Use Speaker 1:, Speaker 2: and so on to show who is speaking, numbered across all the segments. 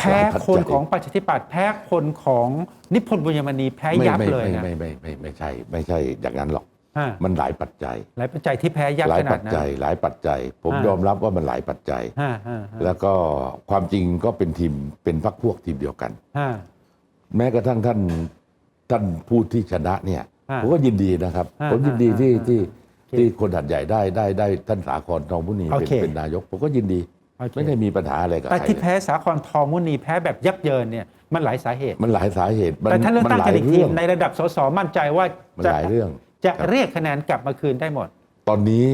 Speaker 1: แพ้
Speaker 2: หลายปัจจัย
Speaker 1: คนของประชาธิปัตย์แพ้คนของนิพนธ์บุญยมณีแพ้
Speaker 2: ไม่
Speaker 1: ยับ
Speaker 2: ไม่
Speaker 1: เลย
Speaker 2: ไม่
Speaker 1: นะ
Speaker 2: ไม่ไม่ไม่ไม่ใช่ ไม่ใช่อย่างนั้นหรอก
Speaker 1: อ่า
Speaker 2: มันหลายปัจจัย
Speaker 1: หลายปัจจัยที่แพ้ยับ
Speaker 2: หลา
Speaker 1: ข
Speaker 2: ย
Speaker 1: นา
Speaker 2: ปั
Speaker 1: ด
Speaker 2: จ
Speaker 1: นั้น
Speaker 2: จัย หลายปัจจัย ผม
Speaker 1: อ่าย
Speaker 2: ยอมรับว่ามันหลายปัจจัย
Speaker 1: ฮ่าฮ่าฮ่า
Speaker 2: แล้วก็ความจริงก็เป็นทีมเป็นพรรคพวกทีมเดียวกัน
Speaker 1: ฮ่า
Speaker 2: แม้กระทั่งท่านท่านพูดที่ชนะเนี่ย
Speaker 1: อ่า
Speaker 2: ผมก็ยินดีนะครับ
Speaker 1: อ่า
Speaker 2: ผมยินดีที่
Speaker 1: อ่า
Speaker 2: ที่
Speaker 1: โอเค
Speaker 2: ที่คนหัดใหญ่ได้ได้ได้ท่านสาครทองมุนี
Speaker 1: โอ
Speaker 2: เป็น
Speaker 1: เค
Speaker 2: เป็นนายก ผมก็ยินดี
Speaker 1: โอเค
Speaker 2: ไม่ได้มีปัญหาอะไรกับ
Speaker 1: แต่
Speaker 2: ใคร
Speaker 1: ที่
Speaker 2: เลย
Speaker 1: แพ้สาครทองมุนีแพ้แบบยับเยินเนี่ยมันหลายสาเหตุ
Speaker 2: มันหลายสาเหตุ
Speaker 1: แต่ถ้าเลือกตั้ง
Speaker 2: หลา
Speaker 1: กัน
Speaker 2: ย
Speaker 1: อีกที
Speaker 2: เรื่อง
Speaker 1: ในระดับสสมั่นใจว่า
Speaker 2: มัน
Speaker 1: จะ
Speaker 2: หลายเรื่อง
Speaker 1: จะ
Speaker 2: ครับ
Speaker 1: เรียกคะแนนกลับมาคืนได้หมด
Speaker 2: ตอนนี้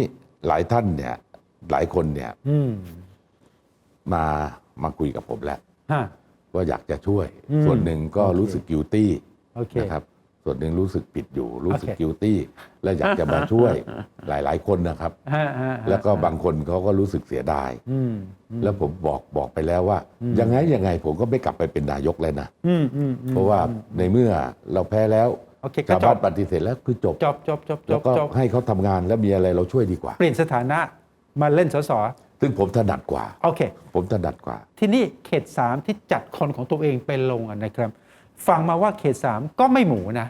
Speaker 2: หลายท่านเนี่ย หลายคนเนี่ย
Speaker 1: อืม
Speaker 2: มามาคุยกับผมแล้ว
Speaker 1: ฮะ
Speaker 2: ว่าอยากจะช่วย
Speaker 1: อืม
Speaker 2: ส่วนหนึ่งก็
Speaker 1: โอเค
Speaker 2: รู้สึกกิวตี้
Speaker 1: โอเค
Speaker 2: นะครับ ส่วนหนึ่งรู้สึกผิดอยู่ รู้สึก
Speaker 1: โอเค
Speaker 2: กิวตี้และอยากจะมาช่วยหลาย ๆ คนนะครับ
Speaker 1: ฮะฮะฮะ
Speaker 2: แล้วก็บางคนเขาก็รู้สึกเสียดาย
Speaker 1: อืมอืม
Speaker 2: แล้วผมบอกบอกไปแล้วว่า
Speaker 1: อืม
Speaker 2: ยังไงยังไงผมก็ไม่กลับไปเป็นนายกเลยนะ
Speaker 1: อืมอืมอืม
Speaker 2: เพราะว่าในเมื่อเราแพ้แล้ว
Speaker 1: โอเคก็
Speaker 2: ชาว
Speaker 1: จ
Speaker 2: บ้า
Speaker 1: บ
Speaker 2: นปฏิเสธแล้วคือจบ
Speaker 1: จบจบจบจ
Speaker 2: แล้ว
Speaker 1: บ
Speaker 2: ก็
Speaker 1: จบ
Speaker 2: ให้เขาทำงานแล้วมีอะไรเราช่วยดีกว่า
Speaker 1: เปลี่ยนสถานะมาเล่นสส
Speaker 2: ซึ่งผมถนัดกว่า
Speaker 1: โอเค
Speaker 2: ผมถนัดกว่า
Speaker 1: ที่นี่เขตสามที่จัดคนของตัวเองเป็นลงอะนะครับ ฟังมาว่าเขตสามก็ไม่หมูนะ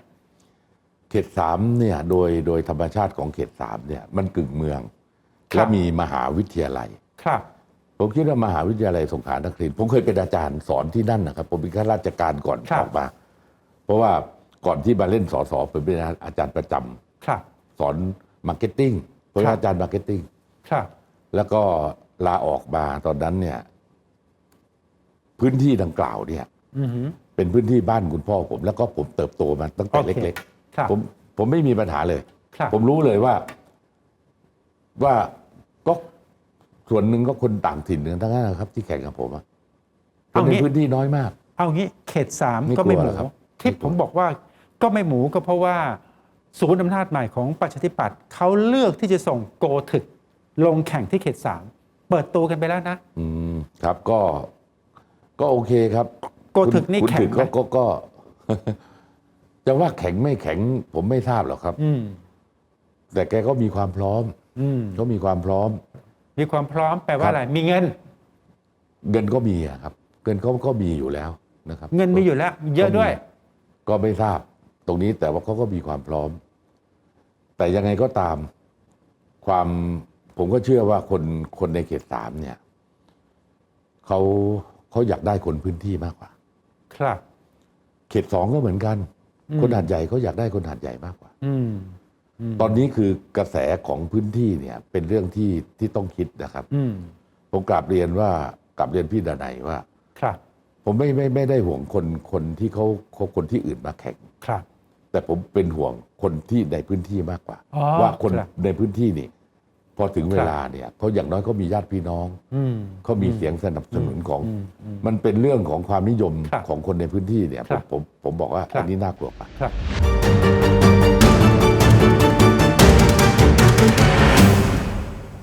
Speaker 2: เขตสามเนี่ยโดยโดยธรรมชาติของเขตสามเนี่ยมันกึ่งเมือง
Speaker 1: ครับ
Speaker 2: และมีมหาวิทยาลัย
Speaker 1: ครับ
Speaker 2: ผมคิดว่ามหาวิทยาลัยสงขลานครินทร์ผมเคยเป็นอาจารย์สอนที่นั่นนะครับ ผมเป็นข้าราชการก่อน
Speaker 1: ครับ
Speaker 2: ออกมา เพราะว่าก่อนที่มาเล่นสอสอผมเป็นอาจารย์ประจำ
Speaker 1: ครับ
Speaker 2: สอนมาร์เก็ตติ้งผมเป็
Speaker 1: ครั
Speaker 2: น
Speaker 1: บ
Speaker 2: อาจารย์มาร์เก็ตติ้ง
Speaker 1: ครับ
Speaker 2: แล้วก็ลาออกมาตอนนั้นเนี่ย พื้นที่ดังกล่าวเนี่ย
Speaker 1: อือหือ
Speaker 2: เป็นพื้นที่บ้านคุณพ่อผม แล้วก็ผมเติบโตมาตั้งแต่
Speaker 1: โอเค
Speaker 2: เล็ก
Speaker 1: ครับ
Speaker 2: ๆผมผมไม่มีปัญหาเลย
Speaker 1: ครับ
Speaker 2: ผมรู้เลยว่า ว่าก็ส่วนหนึ่งก็คนต่างถิ่นกันทั้งนั้นนะครับ ที่แข่งกับผมอะคนในพื้นที่น้อยมาก
Speaker 1: เอางี้เขตสาม
Speaker 2: ไม่
Speaker 1: ก็ไม่
Speaker 2: กลัว
Speaker 1: ห
Speaker 2: เหร
Speaker 1: มู
Speaker 2: อครับ
Speaker 1: ที่
Speaker 2: ไม่กลัว
Speaker 1: ผมบอกว่าก็ไม่หมูก็เพราะว่าศูนย์อำนาจใหม่ของประชาธิปัตย์เขาเลือกที่จะส่งโกถึก ลงแข่งที่เขตสามเปิดตัวกันไปแล้วนะ
Speaker 2: อืมครับก็ก็โอเคครับ
Speaker 1: โกถึกนี่
Speaker 2: คุณ
Speaker 1: แข็ง
Speaker 2: ถึก
Speaker 1: ไหม
Speaker 2: ก็ก็ก็ จะว่าแข็งไม่แข็ง ผมไม่ทราบหรอกครับ
Speaker 1: อืม
Speaker 2: แต่แกก็มีความพร้อม
Speaker 1: อืม
Speaker 2: ก็มีความพร้อม
Speaker 1: มีความพร้อมแปลว่า
Speaker 2: ครับ
Speaker 1: อะไร มีเงิน
Speaker 2: เงินก็มีอะครับ เงินเขาก็มีอยู่แล้วนะครับ
Speaker 1: เงินมีอยู่แล้ว เยอะด้วย
Speaker 2: ก็ไม่ทราบ ตรงนี้แต่ว่าเขาก็มีความพร้อม แต่ยังไงก็ตาม ความผมก็เชื่อว่าคนคนในเขตสามเนี่ยเขาเขาอยากได้คนพื้นที่มากกว่า
Speaker 1: ครับ
Speaker 2: เขตสองก็เหมือนกัน
Speaker 1: อืม
Speaker 2: คนหาดใหญ่เขาอยากได้คนหาดใหญ่มากกว่า
Speaker 1: อืมม
Speaker 2: ตอนนี้คือกระแสของพื้นที่เนี่ย เป็นเรื่องที่ที่ต้องคิดนะครับ
Speaker 1: อืม
Speaker 2: ผมกราบเรียนว่ากราบเรียนพี่ดนัยว่า
Speaker 1: ครับ
Speaker 2: ผมไม่ไม่ไม่ได้ห่วงคนคนที่เขาเขาคนที่อื่นมาแข่ง
Speaker 1: ครับ
Speaker 2: แต่ผมเป็นห่วงคนที่ในพื้นที่มากกว่า
Speaker 1: อ๋อ
Speaker 2: ว่าคน
Speaker 1: ครับ
Speaker 2: ในพื้นที่นี่ พอถึง
Speaker 1: ครับ
Speaker 2: เวลาเนี่ยเขาอย่างน้อยเขามีญาติพี่น้อง
Speaker 1: อืม
Speaker 2: เขามีเสียงสนับสนุนของ
Speaker 1: อืมอืม
Speaker 2: มันเป็นเรื่องของความนิยม
Speaker 1: ครับ
Speaker 2: ของคนในพื้นที่เนี่ย
Speaker 1: ค
Speaker 2: ผ
Speaker 1: รั
Speaker 2: ม
Speaker 1: บ
Speaker 2: ผมผมบอกว่า
Speaker 1: ครับ
Speaker 2: อันนี้น่ากลัวกว่า
Speaker 1: ครับ